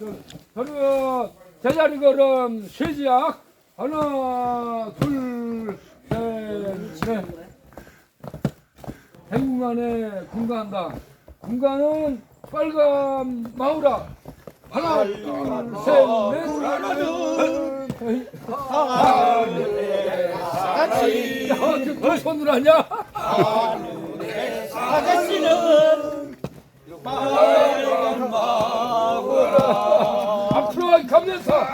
저는 제자리 걸음 쇠지약 하나 둘셋넷. 대공간에 군가한다. 군가는 빨간 마우라. 하나 둘셋넷. 같이. 어, 손으로 하냐? 아저씨는 빨간 마구라 앞으로 가면서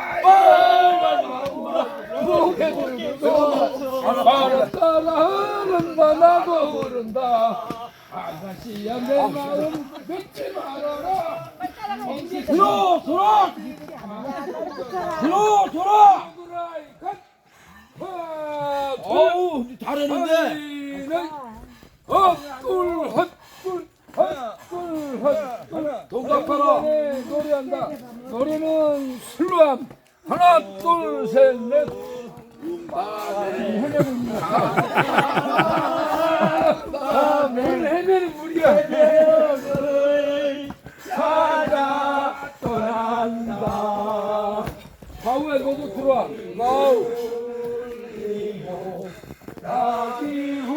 바로 따라하는 바나고 오른다 아가씨야 내 마음 맺지 말아라 들어 돌아 들어 돌아 어우 잘했는데 헛꿀 헛꿀 헛꿀 헛꿀 노래 노래한다. 노래는 술로함 하나 둘 셋 넷. 아, 물 해면은 물이야. 사자 떠난다. 바우야 너도 들어와. 나기 후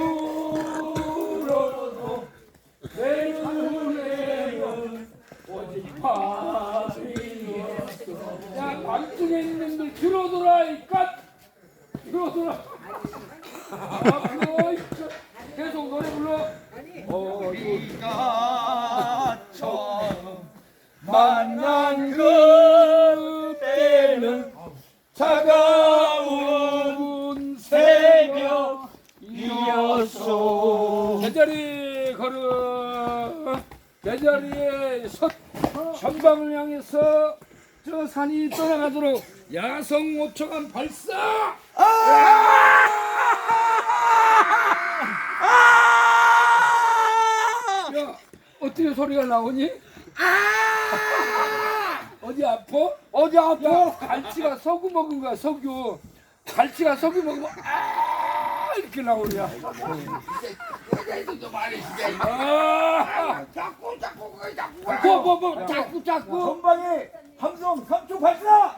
야 밤중에 있는 들 들어들어 이깟 들어들어. 앞으로 계속 노래 불러. 어, 우리가 처음 만난 그때는 차가운 새벽이었어 제자리 걸음 제자리에 섰 전방을 향해서 저 산이 떠나가도록 야성 5초간 발사 야 어떻게 소리가 나오니? 어디 아파? 어디 야 아파? 갈치가 석유 먹은 거야 석유 갈치가 석유 먹으면 아 이렇게 나오냐? 아! 자꾸 자꾸 자꾸. 뭐 뭐 뭐 자꾸 자꾸. 전방에 함성 3초 발사!